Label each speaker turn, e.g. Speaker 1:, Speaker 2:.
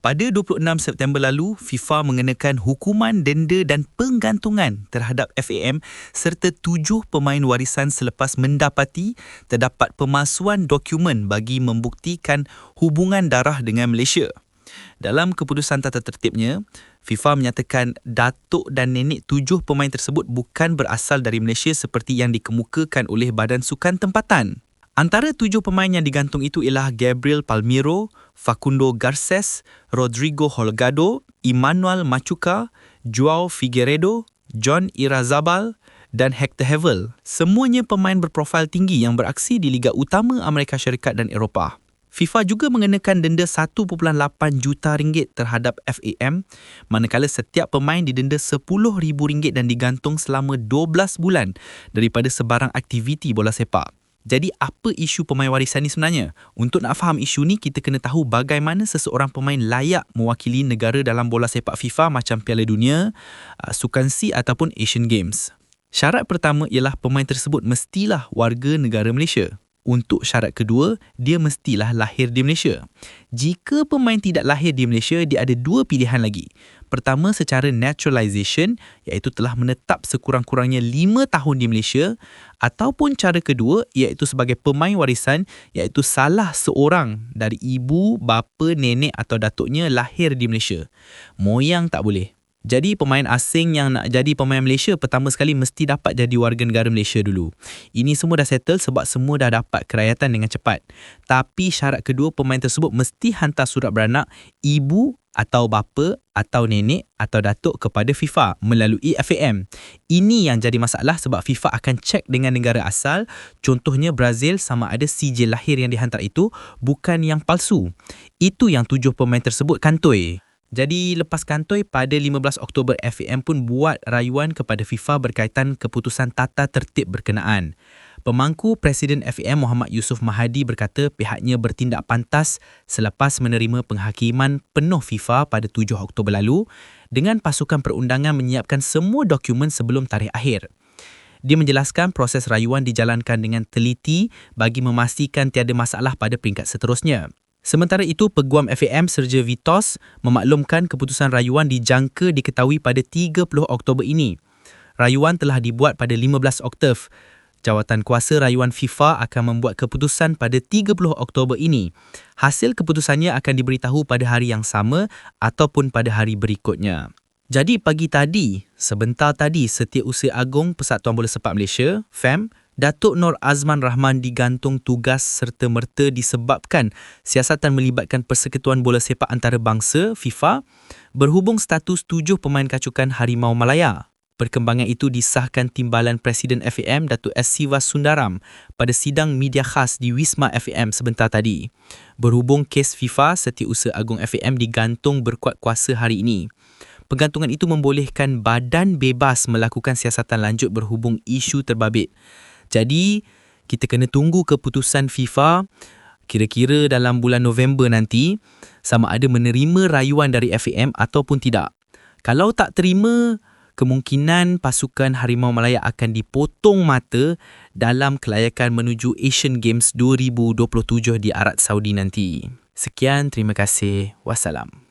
Speaker 1: Pada 26 September lalu, FIFA mengenakan hukuman denda dan penggantungan terhadap FAM serta tujuh pemain warisan selepas mendapati terdapat pemalsuan dokumen bagi membuktikan hubungan darah dengan Malaysia. Dalam keputusan tata tertibnya, FIFA menyatakan datuk dan nenek tujuh pemain tersebut bukan berasal dari Malaysia seperti yang dikemukakan oleh Badan Sukan Tempatan. Antara tujuh pemain yang digantung itu ialah Gabriel Palmiro, Facundo Garces, Rodrigo Holgado, Emmanuel Machuca, Joao Figueredo, John Irazabal dan Hector Hevel. Semuanya pemain berprofil tinggi yang beraksi di Liga Utama Amerika Syarikat dan Eropah. FIFA juga mengenakan denda 1.8 juta ringgit terhadap FAM manakala setiap pemain didenda RM10,000 dan digantung selama 12 bulan daripada sebarang aktiviti bola sepak. Jadi apa isu pemain warisan ni sebenarnya? Untuk nak faham isu ni, kita kena tahu bagaimana seseorang pemain layak mewakili negara dalam bola sepak FIFA macam Piala Dunia, uh, Sukan C ataupun Asian Games. Syarat pertama ialah pemain tersebut mestilah warga negara Malaysia. Untuk syarat kedua, dia mestilah lahir di Malaysia. Jika pemain tidak lahir di Malaysia, dia ada dua pilihan lagi. Pertama secara naturalization iaitu telah menetap sekurang-kurangnya 5 tahun di Malaysia ataupun cara kedua iaitu sebagai pemain warisan iaitu salah seorang dari ibu, bapa, nenek atau datuknya lahir di Malaysia. Moyang tak boleh. Jadi pemain asing yang nak jadi pemain Malaysia pertama sekali mesti dapat jadi warga negara Malaysia dulu. Ini semua dah settle sebab semua dah dapat kerayatan dengan cepat. Tapi syarat kedua pemain tersebut mesti hantar surat beranak ibu atau bapa atau nenek atau datuk kepada FIFA melalui FAM. Ini yang jadi masalah sebab FIFA akan cek dengan negara asal, contohnya Brazil sama ada sijil lahir yang dihantar itu bukan yang palsu. Itu yang tujuh pemain tersebut kantoi. Jadi lepas kantoi pada 15 Oktober FAM pun buat rayuan kepada FIFA berkaitan keputusan tata tertib berkenaan. Pemangku Presiden FAM Muhammad Yusof Mahadi berkata pihaknya bertindak pantas selepas menerima penghakiman penuh FIFA pada 7 Oktober lalu dengan pasukan perundangan menyiapkan semua dokumen sebelum tarikh akhir. Dia menjelaskan proses rayuan dijalankan dengan teliti bagi memastikan tiada masalah pada peringkat seterusnya. Sementara itu, Peguam FAM Serja Vitos memaklumkan keputusan rayuan dijangka diketahui pada 30 Oktober ini. Rayuan telah dibuat pada 15 Oktober. Jawatan kuasa rayuan FIFA akan membuat keputusan pada 30 Oktober ini. Hasil keputusannya akan diberitahu pada hari yang sama ataupun pada hari berikutnya. Jadi pagi tadi, sebentar tadi Setiausaha Agong Persatuan Bola Sepak Malaysia, FAM, Datuk Nur Azman Rahman digantung tugas serta merta disebabkan siasatan melibatkan Persekutuan Bola Sepak Antarabangsa FIFA berhubung status tujuh pemain kacukan Harimau Malaya. Perkembangan itu disahkan Timbalan Presiden FAM Datuk S. Siva Sundaram pada sidang media khas di Wisma FAM sebentar tadi. Berhubung kes FIFA Setiausaha Agung FAM digantung berkuat kuasa hari ini. Penggantungan itu membolehkan badan bebas melakukan siasatan lanjut berhubung isu terbabit. Jadi kita kena tunggu keputusan FIFA kira-kira dalam bulan November nanti sama ada menerima rayuan dari FAM ataupun tidak. Kalau tak terima, kemungkinan pasukan Harimau Malaya akan dipotong mata dalam kelayakan menuju Asian Games 2027 di Arab Saudi nanti. Sekian, terima kasih. Wassalam.